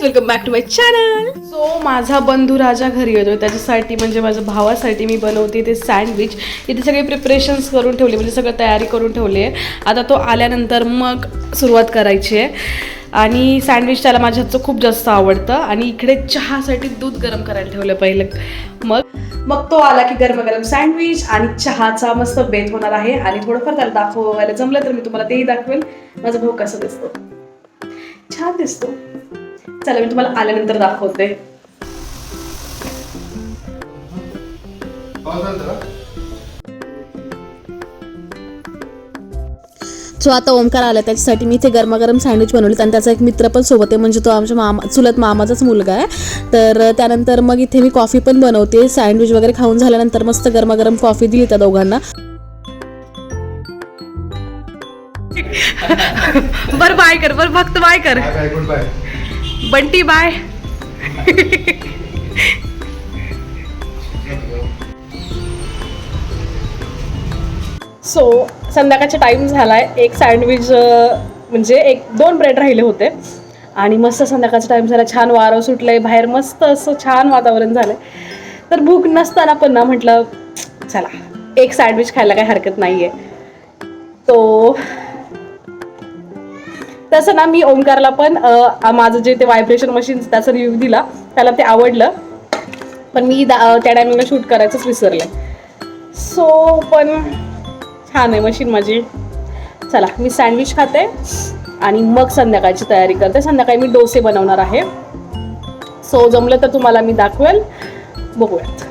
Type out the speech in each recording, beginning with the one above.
Guys welcome back to my channel so माझा बंधू राजा घरी येतो त्याच्यासाठी म्हणजे माझ्या भावासाठी मी बनवते ते सँडविच इथे सगळे प्रिपरेशन्स करून ठेवले म्हणजे सगळं तयारी करून ठेवली. आहे आता तो आल्यानंतर मग सुरुवात करायची आहे. आणि सँडविच त्याला माझ्या हातचं खूप जास्त आवडतं. आणि इकडे चहासाठी दूध गरम करायला ठेवलं पहिलं. मग? मग तो आला की गरम गरम सँडविच आणि चहाचा मस्त बेत होणार आहे. आणि थोडंफार त्याला दाखवायला जमलं तर मी तुम्हाला तेही दाखवेल माझा भाऊ कसा दिसतो? छान दिसतो. चला मी तुम्हाला आल्यानंतर दाखवते. सो आता ओमकार आला त्याच्यासाठी मी इथे गरमागरम सँडविच बनवले आणि त्याचा एक मित्र पण सोबत आहे म्हणजे तो आमच्या मामा चुलत मामाचाच मुलगा आहे. तर त्यानंतर मग इथे मी कॉफी पण बनवते सँडविच वगैरे खाऊन झाल्यानंतर मस्त गरमागरम कॉफी दिली त्या दोघांना. बर बाय कर बर फक्त बाय कर. पाय बंटी बाय सो संध्याकाळचा टाईम झालाय. एक सँडविच म्हणजे एक दोन ब्रेड राहिले होते. आणि मस्त संध्याकाळचा टाईम झाला. छान वारं सुटलंय. बाहेर मस्त असं छान वातावरण झालंय. तर भूक नसताना पण ना म्हटलं चला एक सँडविच खायला काही हरकत नाहीये. तो तसं ना मी ओंकारला पण माझं जे ते व्हायब्रेशन मशीन त्याचा रिव्ह्यू दिला. त्याला ते आवडलं. पण मी दा- त्या टायमिंगला शूट करायचंच विसरले. सो पण छान आहे मशीन माझी. चला मी सँडविच खाते आणि मग संध्याकाळची तयारी करते. संध्याकाळी मी डोसे बनवणार आहे. सो जमलं तर तुम्हाला मी दाखवेल. बघूयात.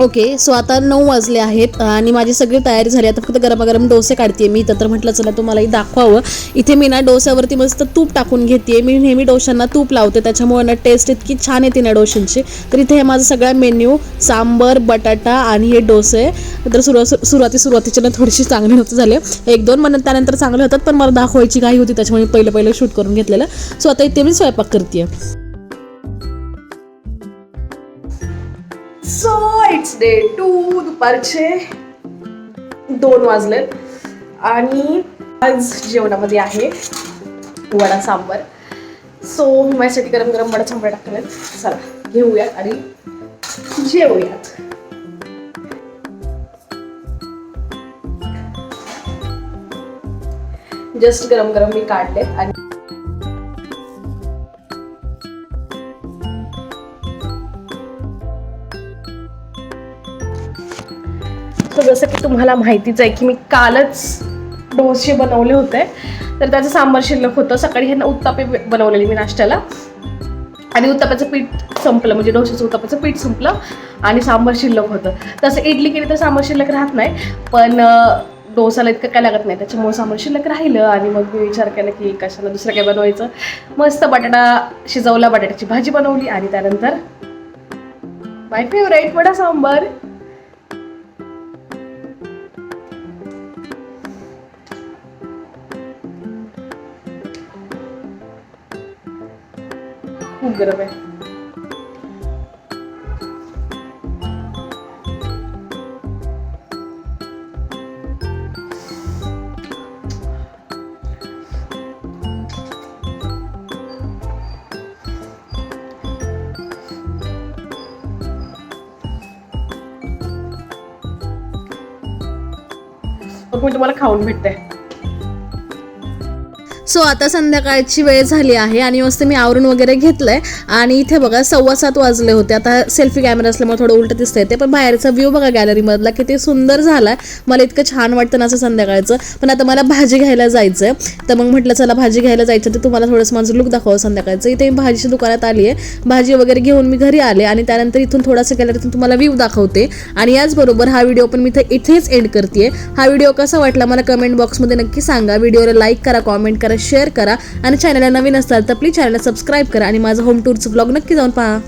ओके सो आता नऊ वाजले आहेत आणि माझी सगळी तयारी झाली. आता फक्त गरमागरम डोसे काढते मी. तर म्हटलं चला तुम्हालाही दाखवावं. इथे मी ना डोस्यावरती मस्त तूप टाकून घेते मी नेहमी डोशांना तूप लावते. त्याच्यामुळे ना टेस्ट इतकी छान येते ना डोशांची. तर इथे हे माझं सगळा मेन्यू सांबर बटाटा आणि हे डोसे. तर सुरू सुरुवाती सुरुवातीच्या ना थोडीशी चांगली नव्हती झाले. एक दोन महिन्यात त्यानंतर चांगले होतात पण मला दाखवायची काही होती त्याच्यामुळे पहिलं पहिलं शूट करून घेतलेलं. सो आता इथे मी स्वयंपाक करते सो इट्स डे टू दुपारचे. दोन वाजलेत. आणि आज जेवणामध्ये आहे वडा सांबर. सो मी माझ्यासाठी गरम गरम वडा सांबर टाकलेत. चला घेऊयात आणि जेवूयात. जस्ट गरम गरम मी काढलेत आणि तर जसं की तुम्हाला माहितीच आहे की मी कालच डोसे बनवले होते. तर त्याचं सांबार शिल्लक होतं. सकाळी ह्यांना उत्तापे बनवलेली मी नाश्त्याला. आणि उत्तापाचं पीठ संपलं. म्हणजे डोशाचं उत्तापाचं पीठ संपलं आणि सांबार शिल्लक होतं. तसं इडली केली तर सांबार शिल्लक राहत नाही. पण डोसाला इतकं काय लागत नाही. त्याच्यामुळे सांबार शिल्लक राहिलं आणि मग मी विचार केला की कशाला दुसरं काय बनवायचं? मस्त बटाटा शिजवला बटाट्याची भाजी बनवली आणि त्यानंतर माय फेवरेट वडा सांबार. खूप गरम आहे. मग मी तुम्हाला खाऊन भेटते सो आता संध्याकाळची वेळ झाली आहे आणि मस्त मी आवरून वगैरे घेतलंय. आणि इथे बघा सव्वा सात वाजले होते. आता सेल्फी कॅमेरा असल्यामुळे थोडं उलट दिसतंय ते. पण बाहेरचा व्ह्यू बघा गॅलरीमधला किती सुंदर झालाय. मला इतकं छान वाटतं ना असं संध्याकाळचं. पण आता मला भाजी घ्यायला जायचंय. तर मग म्हटलं चला भाजी घ्यायला जायचं तर तुम्हाला थोडंसं माझं लुक दाखवा संध्याकाळचं. इथे मी भाजीच्या दुकानात आली आहे भाजी वगैरे घेऊन मी घरी आले आणि त्यानंतर इथून थोडासा गॅलरीतून तुम्हाला व्ह्यू दाखवते. आणि याचबरोबर हा व्हिडिओ पण मी इथेच एंड करते हा व्हिडिओ कसा वाटला मला कमेंट बॉक्समध्ये नक्की सांगा. व्हिडिओला लाईक करा कॉमेंट करा शेअर करा. आणि चॅनलला नवीन असाल तर प्लीज चॅनलला सबस्क्राईब करा. आणि माझं होम टूरचं ब्लॉग नक्की जाऊन पहा.